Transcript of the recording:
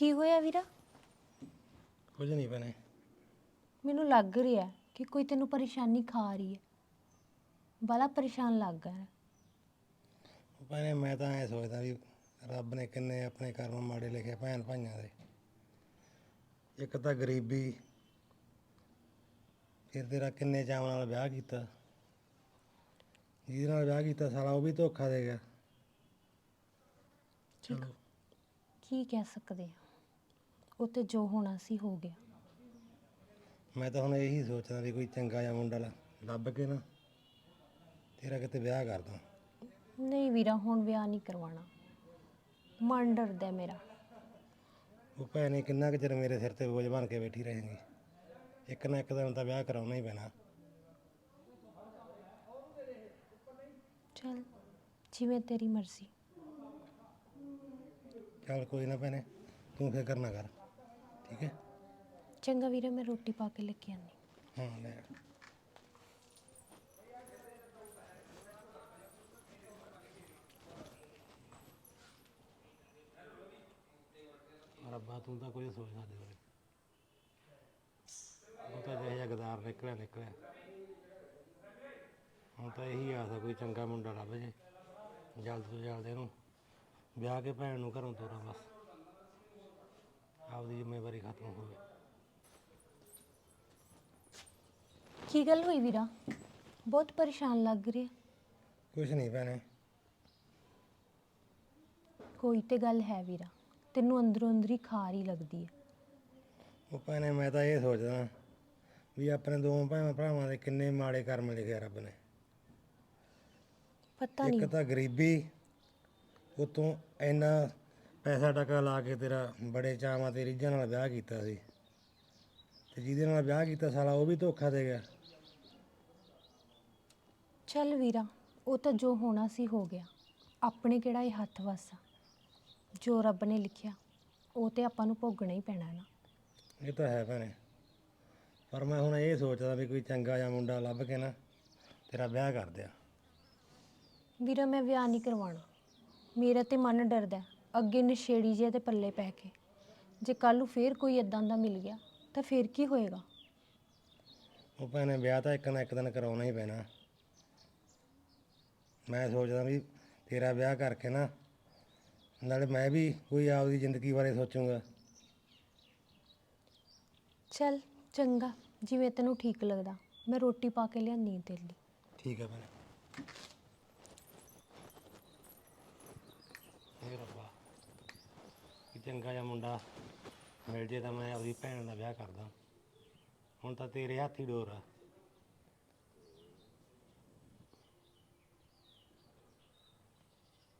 ਕੀ ਹੋਇਆ ਵੀਰਾ? ਕੁਝ ਨਹੀਂ ਭੈਣੇ। ਮੈਨੂੰ ਲੱਗ ਰਿਹਾ ਕਿ ਕੋਈ ਤੈਨੂੰ ਪਰੇਸ਼ਾਨੀ ਖਾ ਰਹੀ ਹੈ। ਬੜਾ ਪਰੇਸ਼ਾਨ ਲੱਗ ਰਿਹਾ। ਭੈਣੇ ਮੈਂ ਤਾਂ ਐ ਸੋਚਦਾ ਵੀ ਰੱਬ ਨੇ ਕਿੰਨੇ ਆਪਣੇ ਕਰਮ ਮਾੜੇ ਲਿਖੇ ਭੈਣ ਭਾਈਆਂ ਦੇ। ਇੱਕ ਤਾਂ ਗਰੀਬੀ ਫਿਰ ਤੇਰਾ ਕਿੰਨੇ ਚਾਵਾਂ ਨਾਲ ਵਿਆਹ ਕੀਤਾ। ਜਿਹਦੇ ਨਾਲ ਵਿਆਹ ਕੀਤਾ ਸਾਲਾ ਉਹ ਵੀ ਧੋਖਾ ਦੇ ਗਿਆ। ਚਲੋ। ਕੀ ਕਹਿ ਸਕਦੇ ਆ ਤੇ ਜੋ ਹੋਣਾ ਸੀ ਹੋ ਗਿਆ। ਮੈਂ ਤਾਂ ਹੁਣ ਇਹੀ ਸੋਚਦਾ ਵੀ ਕੋਈ ਚੰਗਾ ਜਿਹਾ ਮੁੰਡਾ ਲ- ਲੱਭ ਕੇ ਨਾ ਤੇਰਾ ਕਿਤੇ ਵਿਆਹ ਕਰਦਾ ਨਹੀਂ ਵੀਰਾ ਹੁਣ ਵਿਆਹ ਨਹੀਂ ਕਰਵਾਉਣਾ। ਮਨ ਡਰਦਾ ਹੈ ਮੇਰਾ। ਉਹ ਭੈਣੇ ਕਿੰਨਾ ਕੁ ਚਿਰ ਮੇਰੇ ਸਿਰ ਤੇ ਬੋਝ ਬਣ ਕੇ ਬੈਠੀ ਰਹੇਗੀ। ਇੱਕ ਨਾ ਇੱਕ ਦਿਨ ਤਾਂ ਵਿਆਹ ਕਰਾਉਣਾ ਹੀ ਪੈਣਾ। ਚਲ ਜਿਵੇਂ ਤੇਰੀ ਮਰਜ਼ੀ। ਚੱਲ ਕੋਈ ਨਾ ਭੈਣੇ ਤੂੰ ਫਿਕਰ ਨਾ ਕਰ। ਠੀਕ ਹੈ? ਚੰਗਾ ਵੀਰਾ ਮੈਂ ਰੋਟੀ ਪਾ ਕੇ ਲੈ ਕੇ ਆਨੀ ਹਾਂ ਲੈ ਆ। ਰੱਬਾ ਤੂੰ ਤਾਂ ਕੋਈ ਸੋਚ ਨਾ ਦੇ ਉਹ ਤਾਂ ਜਿਹੇ ਜਗਦਾਰ ਨਿਕਲਿਆ ਨਿਕਲਿਆ। ਹੁਣ ਤਾਂ ਇਹੀ ਆਸ ਆ ਕੋਈ ਚੰਗਾ ਮੁੰਡਾ ਲੱਭ ਜੇ ਜਲਦ ਤੋਂ ਜਲਦ ਇਹਨੂੰ ਵਿਆਹ ਕੇ ਭੈਣ ਨੂੰ ਘਰੋਂ ਤੋਰਾਂ ਬਸ। ਆਪਦੀ ਜ਼ਿੰਮੇਵਾਰੀ ਖਤਮ ਹੋਵੇ। ਕੀ ਗੱਲ ਹੋਈ ਵੀਰਾ? ਬਹੁਤ ਪਰੇਸ਼ਾਨ ਲੱਗ ਰਿਹਾ। ਕੁਛ ਨਹੀਂ ਭੈਣੇ। ਕੋਈ ਤੇ ਗੱਲ ਹੈ ਵੀਰਾ। ਤੈਨੂੰ ਅੰਦਰੋਂ ਅੰਦਰ ਹੀ ਖਾਰ ਹੀ ਲੱਗਦੀ ਹੈ। ਉਹ ਭੈਣੇ ਮੈਂ ਤਾਂ ਇਹ ਸੋਚਦਾ ਵੀ ਆਪਣੇ ਦੋਵਾਂ ਭੈਣਾਂ ਭਰਾਵਾਂ ਦੇ ਕਿੰਨੇ ਮਾੜੇ ਕਰਮ ਲਿਖੇ ਰੱਬ ਨੇ। ਪਤਾ ਇੱਕ ਨਹੀਂ। ਤਾਂ ਗਰੀਬੀ ਉਤੋਂ ਇੰਨਾ ਪੈਸਾ ਟਕਾ ਲਾ ਕੇ ਤੇਰਾ ਬੜੇ ਚਾਵਾਂ ਤੇ ਰੀਝਾਂ ਨਾਲ ਵਿਆਹ ਕੀਤਾ ਸੀ। ਤੇ ਜਿਹਦੇ ਨਾਲ ਵਿਆਹ ਕੀਤਾ ਸਾਲਾ ਉਹ ਵੀ ਧੋਖਾ ਦੇ ਗਿਆ। ਚੱਲ ਵੀਰਾ ਉਹ ਤਾਂ ਜੋ ਹੋਣਾ ਸੀ ਹੋ ਗਿਆ। ਆਪਣੇ ਕਿਹੜਾ ਇਹ ਹੱਥ ਵੱਸ ਆ? ਜੋ ਰੱਬ ਨੇ ਲਿਖਿਆ ਉਹ ਤੇ ਆਪਾਂ ਨੂੰ ਭੋਗਣਾ ਹੀ ਪੈਣਾ ਨਾ। ਇਹ ਤਾਂ ਹੈ ਭੈਣੇ। ਪਰ ਮੈਂ ਹੁਣ ਇਹ ਸੋਚਦਾ ਵੀ ਕੋਈ ਚੰਗਾ ਜਿਹਾ ਮੁੰਡਾ ਲੱਭ ਕੇ ਨਾ ਤੇਰਾ ਵਿਆਹ ਕਰ ਦਿਆ। ਵੀਰਾ ਮੈਂ ਵਿਆਹ ਨਹੀਂ ਕਰਵਾਉਣਾ। ਮੇਰਾ ਤੇ ਮਨ ਡਰਦਾ। ਹੈ, ਅੱਗੇ ਨਸ਼ੇੜੀ ਜਿਹੇ ਦੇ ਪੱਲੇ ਪੈ ਕੇ। ਜੇ ਕੱਲ ਨੂੰ ਫੇਰ ਕੋਈ ਇਦਾਂ ਦਾ ਮਿਲ ਗਿਆ ਤਾਂ ਫੇਰ ਕੀ ਹੋਏਗਾ? ਉਹ ਭੈਣੇ ਵਿਆਹ ਤਾਂ ਇੱਕ ਨਾ ਇੱਕ ਦਿਨ ਕਰਾਉਣਾ ਹੀ ਪੈਣਾ। ਮੈਂ ਸੋਚਦਾ ਵੀ ਤੇਰਾ ਵਿਆਹ ਕਰਕੇ ਨਾ ਨਾਲੇ ਮੈਂ ਵੀ ਕੋਈ ਆਪਦੀ ਜ਼ਿੰਦਗੀ ਬਾਰੇ ਸੋਚੂੰਗਾ। ਚੱਲ ਚੰਗਾ। ਜਿਵੇਂ ਤੈਨੂੰ ਠੀਕ ਲੱਗਦਾ ਮੈਂ ਰੋਟੀ ਪਾ ਕੇ ਲਿਆਂਦੀ ਤੇਰੇ ਲਈ। ਠੀਕ ਹੈ ਭੈਣੇ ਇਹ ਰੱਬਾ ਕਿ ਚੰਗਾ ਜਿਹਾ ਮੁੰਡਾ ਮਿਲ ਜੇ ਤਾਂ ਮੈਂ ਆਪਦੀ ਭੈਣ ਦਾ ਵਿਆਹ ਕਰਦਾ। ਹੁਣ ਤਾਂ ਤੇਰੇ ਹੱਥ ਹੀ ਡੋਰ ਆ।